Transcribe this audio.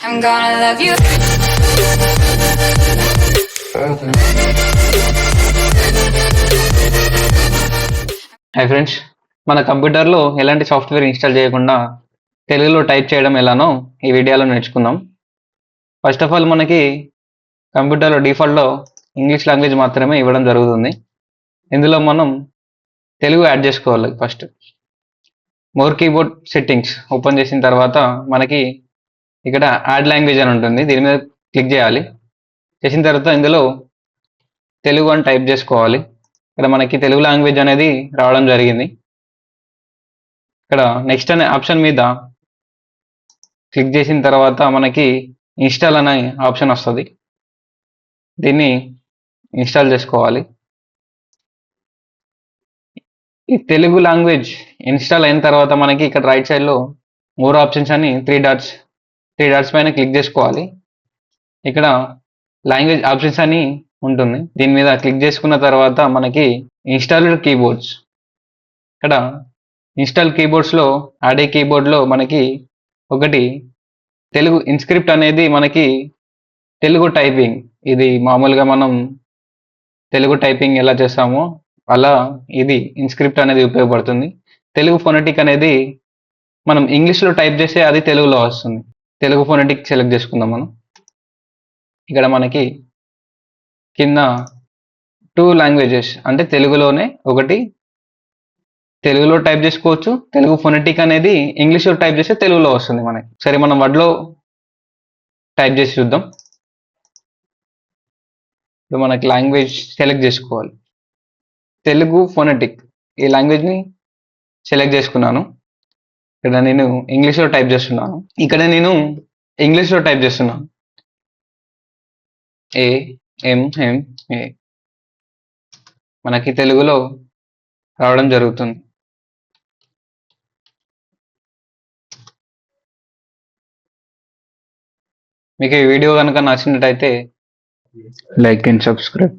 I'm gonna love you. Hi friends మన కంప్యూటర్లో ఎలాంటి సాఫ్ట్వేర్ ఇన్స్టాల్ చేయకుండా తెలుగులో టైప్ చేయడం ఎలానో ఈ వీడియోలో నేర్చుకుందాం. ఫస్ట్ ఆఫ్ ఆల్ మనకి కంప్యూటర్లో డిఫాల్ట్లో ఇంగ్లీష్ లాంగ్వేజ్ మాత్రమే ఇవ్వడం జరుగుతుంది. ఇందులో మనం తెలుగు యాడ్ చేసుకోవాలి first more keyboard settings open చేసిన తర్వాత మనకి ఇక్కడ యాడ్ లాంగ్వేజ్ అని ఉంటుంది. దీని మీద క్లిక్ చేయాలి. చేసిన తర్వాత ఇందులో తెలుగు అని టైప్ చేసుకోవాలి. ఇక్కడ మనకి తెలుగు లాంగ్వేజ్ అనేది రావడం జరిగింది. ఇక్కడ నెక్స్ట్ అనే ఆప్షన్ మీద క్లిక్ చేసిన తర్వాత మనకి ఇన్స్టాల్ అనే ఆప్షన్ వస్తుంది. దీన్ని ఇన్స్టాల్ చేసుకోవాలి. ఈ తెలుగు లాంగ్వేజ్ ఇన్స్టాల్ అయిన తర్వాత మనకి ఇక్కడ రైట్ సైడ్లో మోర్ ఆప్షన్స్ అని త్రీ డాట్స్ త్రీ డాట్స్ పైన క్లిక్ చేసుకోవాలి. ఇక్కడ లాంగ్వేజ్ ఆప్షన్స్ అని ఉంటుంది. దీని మీద క్లిక్ చేసుకున్న తర్వాత మనకి ఇన్స్టాల్డ్ కీబోర్డ్స్. ఇక్కడ ఇన్స్టాల్ కీబోర్డ్స్లో ఆడే కీబోర్డ్లో మనకి ఒకటి తెలుగు ఇన్స్క్రిప్ట్ అనేది మనకి తెలుగు టైపింగ్. ఇది మామూలుగా మనం తెలుగు టైపింగ్ ఎలా చేస్తామో అలా ఇది ఇన్స్క్రిప్ట్ అనేది ఉపయోగపడుతుంది. తెలుగు ఫొనెటిక్ అనేది మనం ఇంగ్లీష్లో టైప్ చేస్తే అది తెలుగులో వస్తుంది. తెలుగు ఫోనెటిక్ సెలెక్ట్ చేసుకుందాం మనం. ఇక్కడ మనకి కింద టూ లాంగ్వేజెస్ అంటే తెలుగులోనే ఒకటి తెలుగులో టైప్ చేసుకోవచ్చు. తెలుగు ఫొనెటిక్ అనేది ఇంగ్లీష్లో టైప్ చేస్తే తెలుగులో వస్తుంది మనకి. సరే మనం వర్డ్లో టైప్ చేసి చూద్దాం. ఇప్పుడు మనకి లాంగ్వేజ్ సెలెక్ట్ చేసుకోవాలి. తెలుగు ఫొనెటిక్ ఈ లాంగ్వేజ్ని సెలెక్ట్ చేసుకున్నాను. ఇక్కడ నేను ఇంగ్లీష్లో టైప్ చేస్తున్నాను. ఇక్కడ నేను ఇంగ్లీష్లో టైప్ చేస్తున్నాను. ఏ ఎం ఎం ఏ మనకి తెలుగులో రావడం జరుగుతుంది. మీకు ఈ వీడియో కనుక నచ్చినట్టయితే లైక్ అండ్ సబ్స్క్రైబ్